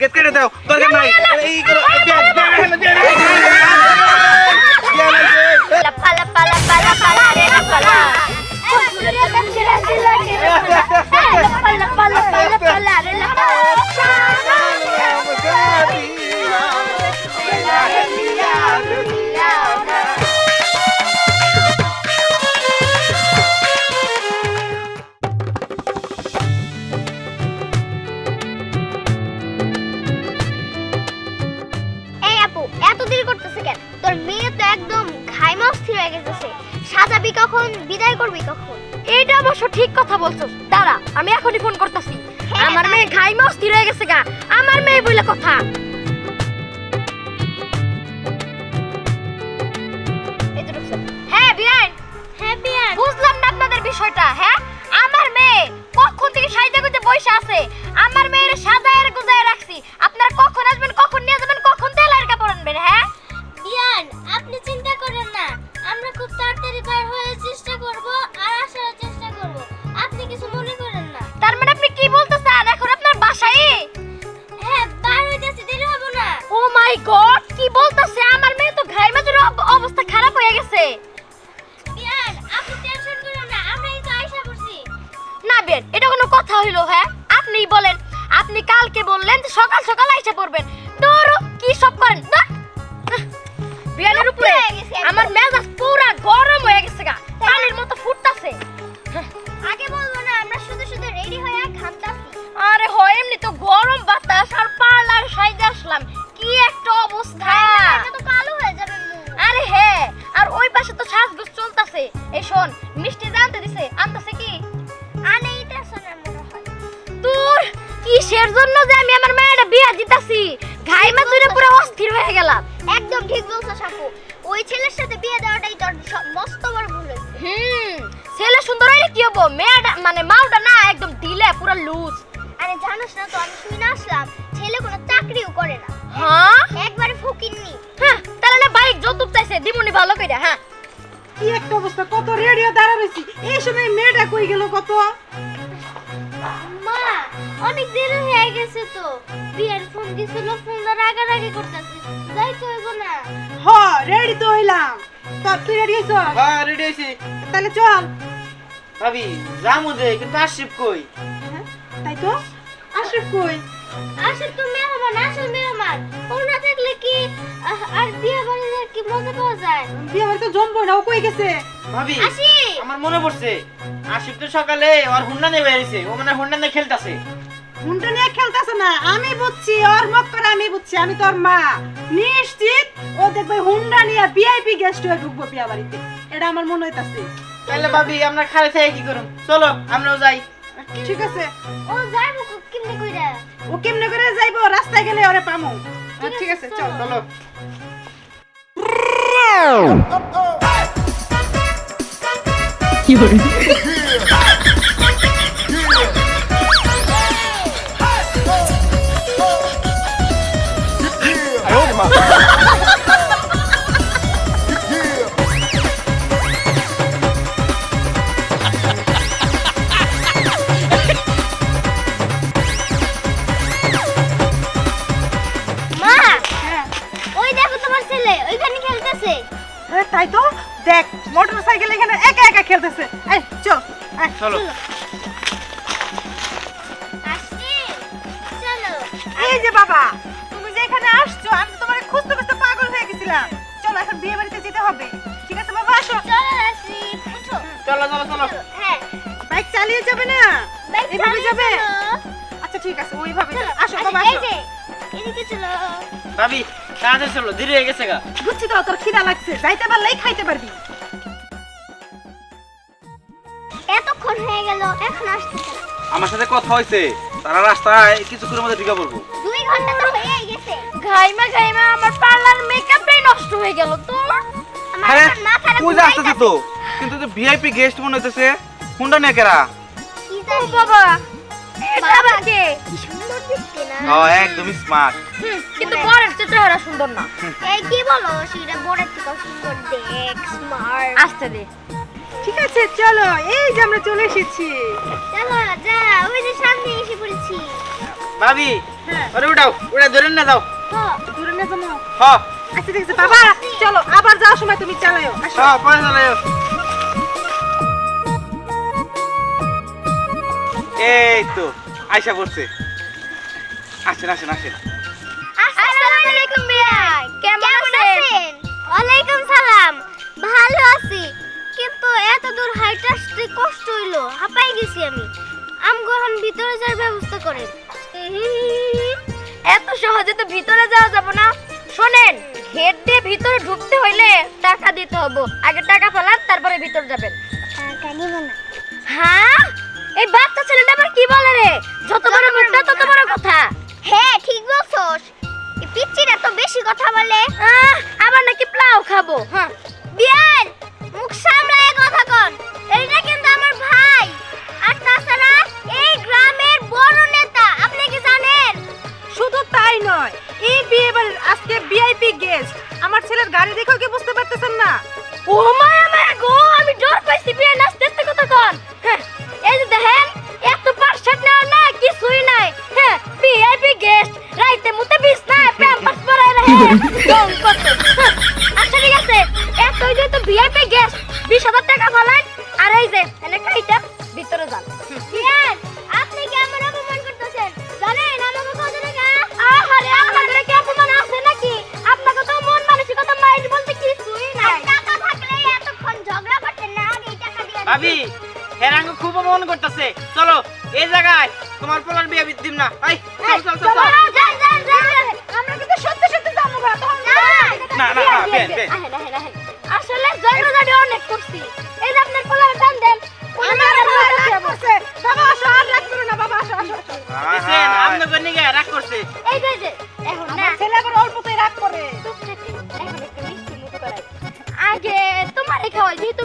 Gate কেটে দাও দরকার নাই এই করো বিয়া বিয়া বিয়া পালা পালা পালা পালা পালা রে পালা পালা কথা বলছস দাঁড়া আমি এখনই ফোন করতেছি। হ্যাঁ, আমার মেয়ে ঘাইমা অস্থির হয়ে গেছে গা। আমার মেয়ে বলে কথা। না বেন এটা কোনো কথা হইল হ্যাঁ? আপনি বলেন। আপনি কালকে বললেন যে সকাল সকাল আইসা পড়বেন। তোর কি সব করেন? বিয়ানের উপরে। আমার মেজাজ পুরা গরম হয়ে গেছে গা। পানির মতো ফুটতাছে। আগে বলব না আমরা শুধু শুধু রেডি হয়ে ঘামতাছি আরে হয় এমনি তো গরম বাতাস আর পার্লার সাইজে আসলাম। কি একটা অবস্থা। এটা তো কালো হয়ে যাবে আরে হ্যাঁ আর ওই পাশে তো সাজগোজ চলতেছে। এই শোন মিষ্টি জানতে দিছে। আনতেছে কি? তোর কিসের জন্য যে আমি আমার মেয়েটা বিয়া দিতাছি? ঘাইমা তুইরা পুরো অস্থির হয়ে গেলাম। একদম ঠিক বলছো সাপু। ওই ছেলের সাথে বিয়ে দেওয়াটাই তোর মস্ত বড় ভুল হুম ছেলে সুন্দর হইলে কি হব? মেয়েটা মানে মাউটা না একদম দিলে পুরো লুজ। আরে জানোস না তো আমি শুনে আসলাম ছেলে কোনো চাকরিও করে না। হ্যাঁ? একবারে ফকিননি হ্যাঁ তাহলে না বাইক যৌতুক চাইছে দিমুনি ভালো কইরা হ্যাঁ? কি একটা অবস্থা? কত রেডিও দাঁড়া রয়েছি। এই সময় মেয়েটা কই গেল কত? মা অনেক দেরি হয়ে গেছে তো। বিয়ের ফোন দিছিল ফোন রাগারাগি করতেছে। যাই তো হইব না। হ রেডি তো হইলাম। তো তুই রেডি হইছ হ্যাঁ রেডি হইছি তাহলে চল। ভাবি যামু যে কিন্তু আশিফ কই? হ্যাঁ, তাই তো? আশিফ কই? আসল তো মেহমান আসল মেহমান। ও না থাকলে কি আর বিয়ে বাড়িতে কি মজা পাওয়া যায়? বিয়ে বাড়ি তো জমবো না ও কই গেছে? ভাবি আসি। আমার মনে পড়ছে আশিফ তো সকালে ওর হুন্ডা নিয়ে বেরিয়েছে ও মানে হুন্ডা নিয়ে খেলতাছে। হুন্ডা নিয়ে খেলতেছে না আমি বুঝছি ওর মত করে আমি বুঝছি আমি তোর মা। নিশ্চিত ও দেখবে হুন্ডা নিয়ে ভিআইপি গেস্ট হয়ে ঢুকবো বিয়া বাড়িতে। এটা আমার মনে হইতাছে। তাহলে ভাবি আমরা খালি থেকে কি করুম? চলো আমরাও যাই। ঠিক আছে। ও যাইবো কো- কেমনে কইরা? ও কেমনে করে যাইবো? রাস্তায় গেলে ওরে পামু। ঠিক আছে চল চলো। মা চলো। এই যে বাবা তুমি যে এখানে আসছো আমি তো তোমার খুঁজতে খুঁজতে পাগল হয়ে গেছিলাম। চলো এখন বিয়ে বাড়িতে যেতে হবে। ঠিক আছে বাবা আসো। চলো আসি চলো চলো চলো। হ্যাঁ। বাইক চালিয়ে যাবে না? বাইক এভাবে যাবে? আচ্ছা ঠিক আছে ওইভাবে। আসো বাবা এই আসো। যে এদিকে চলো। ভাবি তাড়াতাড়ি চলো দেরি হয়ে গেছে গা। বুঝছি তো তোর খিদা লাগছে। যাইতে পারলেই খাইতে পারবি। এখন আমার সাথে কথা হয়েছে। তারা রাস্তায় কিছুক্ষণের মধ্যে ঢুকে পড়ব। দুই ঘণ্টা তো হয়েই গেছে। ঘাইমা ঘাইমা আমার পার্লার মেকআপটাই নষ্ট হয়ে গেল তোর আমার আরে মাথাটা পূজা আসতেছে তো। কিন্তু তো ভিআইপি গেস্ট মনে হইতেছে হুন্ডা নিয়ে কেরা? কি জানি। বাবা এটা কে? কি সুন্দর দেখতে না? ও একদমই স্মার্ট কিন্তু বরের চেয়ে চেহারা সুন্দর না। এই কি বলো সেটা বড়ের থেকে সুন্দর দেখ স্মার্ট আসতে দে। ঠিক আছে চলো এই যে আমরা চলে এসেছি। চলো যা ওই যে সামনে এসে পড়েছি। ভাবি হ্যাঁ। ওরে উঠাও ওটা ধরে না যাও। দূরে নিয়ে যাব। হ। আচ্ছা ঠিক আছে বাবা চলো আবার যাওয়ার সময় তুমি চালাও আসো। হ পরে চলে যাও। এই তো আয়শা পড়ছে। আসেন আসেন আসেন। আসসালামু আলাইকুম বিয়াই কেমন আছেন? ওয়ালাইকুম সালাম। ভালো হাইটা আসতে কষ্ট হইল হাঁপাই গেছি আমি। আম গ্রহণ ভিতরে যাওয়ার ব্যবস্থা করেন। এত সহজে তো ভিতরে যাওয়া যাবে না। শোনেন গেট দিয়ে ভিতরে ঢুকতে হইলে টাকা দিতে হবে। আগে টাকা ফেলান তারপরে ভিতরে যাবেন। টাকা নিব না। হ্যাঁ? এই বাচ্চা ছেলেটা আবার কি বলে রে? যত বড় মুখটা তত বড় কথা। হ্যাঁ ঠিক বলছস। এই পিচ্চিটা তো বেশি কথা বলে। আবার নাকি প্লাও খাব হ্যাঁ। বিয়ান মুখ সামলায় কথা কন এইটা দিম না। এই চল চল চল চল। যান যান যান আমরা কিন্তু সত্যি সত্যি যাব না তখন না না না বেন বেন। আহেন আহেন আহেন। অনেক করছি। এই যে আপনার পোলার টান দেন আমার ভাই রাগ করছে। বাবা আসো আর রাগ করো না বাবা আসো আসো আসো। দিছেন আপনি কোন গিয়ে রাগ করছে। এই যে এখন না। ছেলে আবার অল্পতেই রাগ করে। চুপ থাকি, এখন একটু মিষ্টি মুখ করাই। আগে তোমার খাওয়াই যেহেতু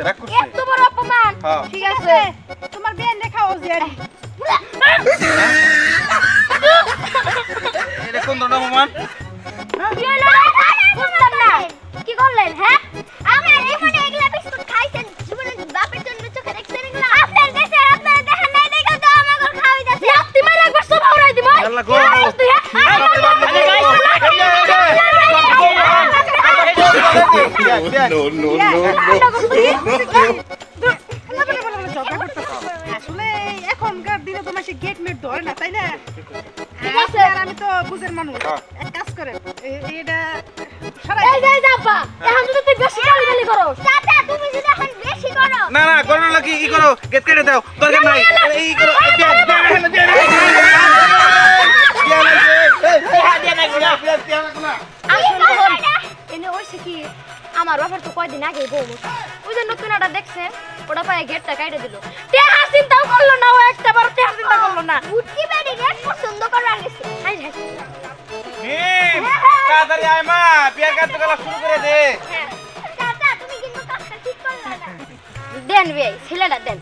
করছে রাগ করছে এত বড় অপমান হ্যাঁ। ঠিক আছে তোমার বিয়ে লেখা ও জিয়ারি এটা কোন ধরনের অপমান কি করলেন হ্যাঁ আপনার জীবনে এগুলা বিস্কুট খাইছেন জীবনে বাপের জন্য চোখে দেখছেন এগুলা আপনার দেশে আপনার দেখেন নাই দেখে তো আমাকে খাওয়াইতাছে লাত্তি মারা একবার সব আউড়াই দিব আল্লাহ গো। তুই হ্যাঁ No, no, no, করো গেট কেটে দাও দরকার নাই এই করো আমার বাবার তো কয়দিন আগে বউ। ওই যে নতুন একটা দেখছে ওটা পায়ে গেটটা কাইটে দিল টেহা চিন্তাও করল না ও একটা বার টেহা চিন্তা করল না উঠকি বেড়ি রেট পছন্দ করার গেছে হাই হাই মিম তাড়াতাড়ি আয় মা বিয়ার কার্যকলাপ শুরু করে দে দেন ভাই ছেলেটা দেন।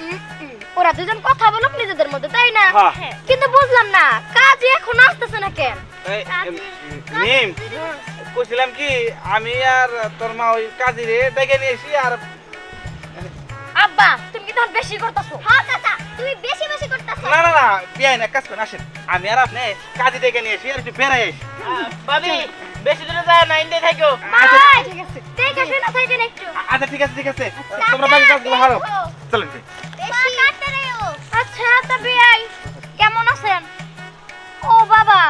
উম, উম, ওরা দুজন কথা বলুক নিজেদের মধ্যে তাই না? হ্যাঁ। কিন্তু বুঝলাম না কাজ এখন আসতেছে না কেন? এই, কইছিলাম কি আমি আর তোর মা ওই কাজিরে ডেকে নিয়ে আর আব্বা তুমি কি তখন বেশি করতেছো? হ্যাঁ তুমি বেশি বেশি করতেছো। না না না বিয়াই না কাজ আসেন। আমি আর আপনি কাজী ডেকে নিয়ে এসি আর একটু বেড়াই আসি। ভাবি বেশি দূরে যায় না ইন্দে থাকো ভাই দেখে শুনে একটু। আচ্ছা ঠিক আছে ঠিক আছে। তোমরা বাকি কাজগুলো হারো। চলেন আচ্ছা তা বিআই কেমন আছেন? ও বাবা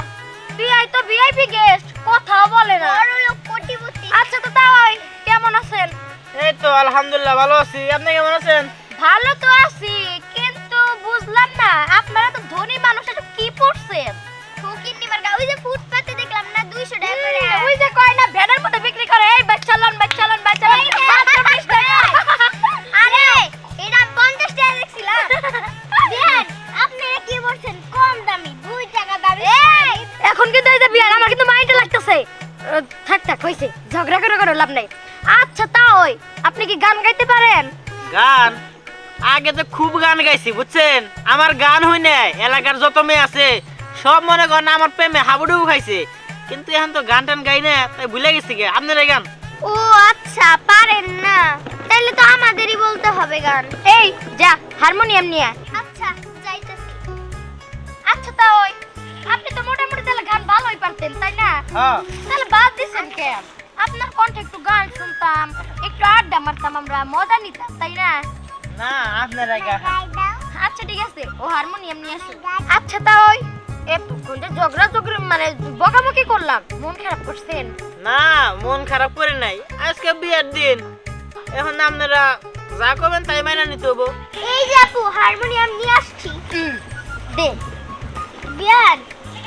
বিআই তো ভিআইপি গেস্ট কথা বলে না। বড় লোক কোটিপতি। আচ্ছা তো তাই কেমন আছেন? এই তো আলহামদুলিল্লাহ ভালো আছি। আপনি কেমন আছেন? ভালো তো আছি কিন্তু বুঝলাম না আপনারা তো ধনী মানুষ কি পড়ছেন? ফকির নিবার ওই যে ফুটপাতে দেখলাম না 200 টাকা করে ওই যে গান গাইছি বুঝছেন? আমার গান হই নাই এলাকার যত মেয়ে আছে সব মনে করেন আমার প্রেমে হাবুডুবু খাইছে। কিন্তু এখন তো গান টান গাই না তাই ভুলে গেছি গে। আপনার এই গান? ও আচ্ছা পারেন না। তাহলে তো আমাদেরই বলতে হবে গান। এই যা হারমোনিয়াম নিয়ে আয়। আচ্ছা যাইতেছি। আচ্ছা তা ওই আপনি তো মোটামুটি তাহলে গান ভালোই পারতেন তাই না? হ্যাঁ। তাহলে বাদ দিছেন কেন? আপনার কণ্ঠে একটু গান শুনতাম একটু আড্ডা মারতাম আমরা মজা নিতাম তাই না? না আপনারা আচ্ছা ঠিক আছে। ও হারমোনিয়াম নিয়ে আসো আচ্ছা তা ওই এতক্ষণ যে ঝগড়া ঝগড়া মানে বকাবকি করলাম মন খারাপ করছেন? না মন খারাপ করে নাই। আজকে বিয়ের দিন। এখন আপনারা যা করবেন তাই মাইনা নিতে হব এই যে আপু হারমোনিয়াম নিয়ে আসছি। দে। বিয়ান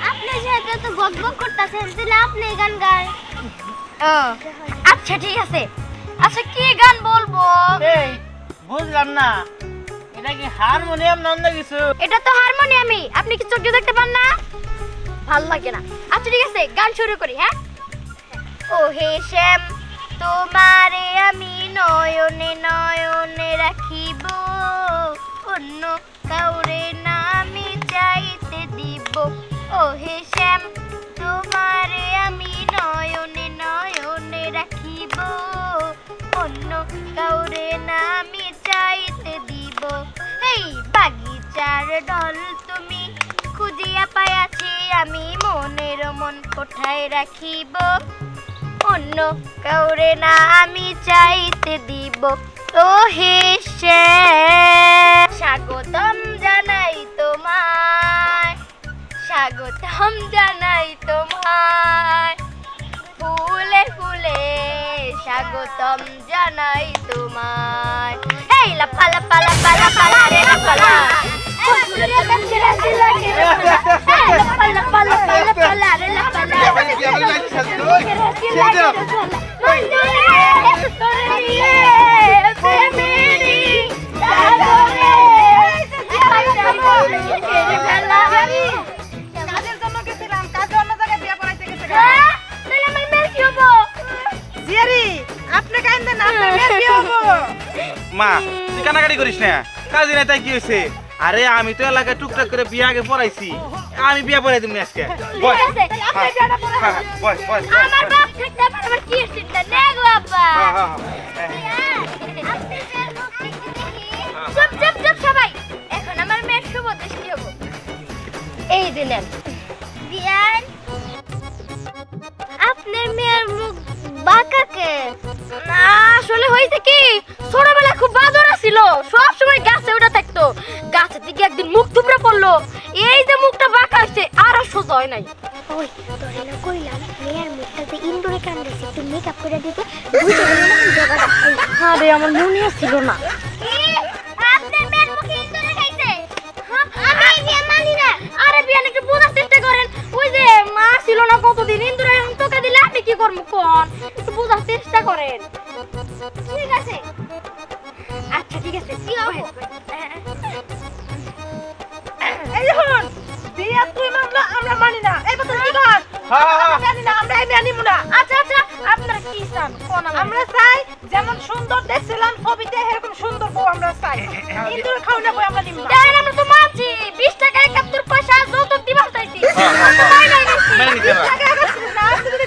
আপনি যেহেতু তো বক বক করতেছেন তাহলে আপনি গান গান। ও, আচ্ছা ঠিক আছে। আচ্ছা কি গান বলব? এই বুঝলাম না। এটা কি হারমোনিয়াম নন্দ কিছু? এটা তো হারমোনিয়ামই। আপনি কি চোখ দেখতে পান না? ভালো লাগে না। আচ্ছা ঠিক আছে, গান শুরু করি হ্যাঁ? ও হে শ্যাম, তোমারে আমি নয়নে নয়নে রাখিব। অন্য কাউরে না আমি চাইতে দিব। ও হে শ্যাম, তোমারে আমি নয়নে নয়নে রাখিব। অন্য কাউরে না চাইতে এই বাগিচার ঢল তুমি খুঁজিয়া পাইয়াছি, আমি মনের মন কোঠায় রাখিব। অন্য কাউরে না আমি চাইতে দিব। ও হে স্বাগতম স্বাগতম জানাই তোমায় এই লাফা লাফা লাফা লাফা লা রে লাফা লা রে লাফা লা করিস না। কাজে না তাই কি হয়েছে? আরে আমি তো এলাকায় টুকটাক করে বিয়ে আগে পড়াইছি। আমি বিয়ে পড়াই তুমি আজকে। হ্যাঁ, আমার বাপ থাকতে আমার কি হ্যাঁ, হ্যাঁ, হ্যাঁ। চেষ্টা করেন। ওই যে মা ছিল না কতদিন ইন্দুরে এখন তোকে দিলে আপনি কি করব কোন? একটু বোঝার চেষ্টা করেন। ঠিক আছে। আচ্ছা ঠিক আছে কি হব এই দেখুন বিয়ে তুই মামলা আমরা মানি না। এই কথা কি কর হ্যাঁ, হ্যাঁ, হ্যাঁ। জানি না আমরা এই না। আচ্ছা আচ্ছা আপনারা কি চান? কোন আমরা চাই যেমন সুন্দর দেখছিলাম ছবিতে এরকম সুন্দর বউ আমরা চাই। ইন্দুর খাওয়া বই আমরা নিব না আমরা তো মানছি বিশ টাকা একাত্তর পয়সা যৌতুক দিবার চাইছি। হ্যাঁ, হ্যাঁ, হ্যাঁ। নাই, নাই, নাই। মেনে নিতে পারো।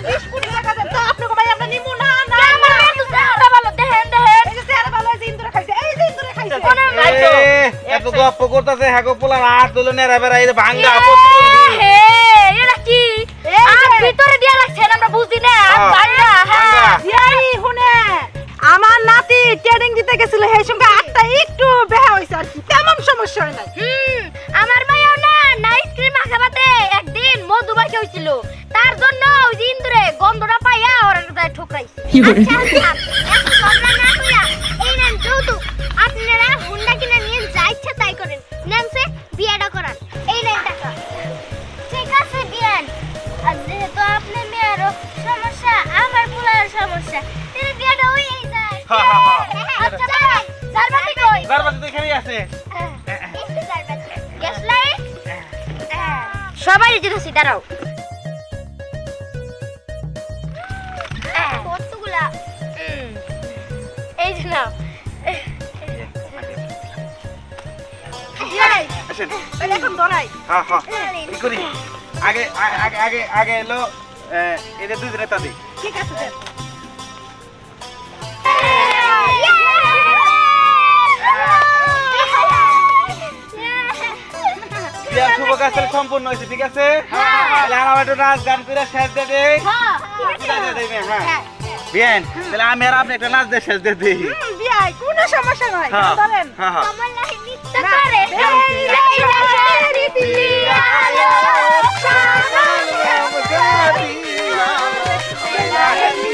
নাতি ট্রেনিং দিতে গেছিল সেই সঙ্গে আটটা একটু বেহা হয়েছে আর কি। তেমন সমস্যা হয় নাই। হুম, আমার মাইয়াও না নাইট ক্রিম মাখাবাতে একদিন মধু মাখা হয়েছিল তার জন্য ওই যে ইন্দুরে গন্ধটা পাইয়া ওর ঠোকরাইছে। আচ্ছা আচ্ছা। আচ্ছা বাই জারবাতি কই? দরবাজা তো এখানেই আছে। Gas light? সবাই যেতেছি দাঁড়াও। কতগুলা? এই যে নাও। হ্যাঁ হ্যাঁ। আগে আগে আগে আগে এলো এটা দুই দিনে তা দিই ঠিক আছে তাহলে সম্পূর্ণ হয়েছে ঠিক আছে তাহলে আমার একটু নাচ গান করে শেষ দিয়ে দেই হ্যাঁ বিদায় দিয়ে দেই হ্যাঁ বিয়েন তাহলে আমি আর আপনি একটা নাচ দিয়ে শেষ দিয়ে দিই হুম, বিয়াই কোনো সমস্যা নয় হ্যাঁ হ্যাঁ হ্যাঁ আমার লাহি নৃত্য করে আলো Yeah.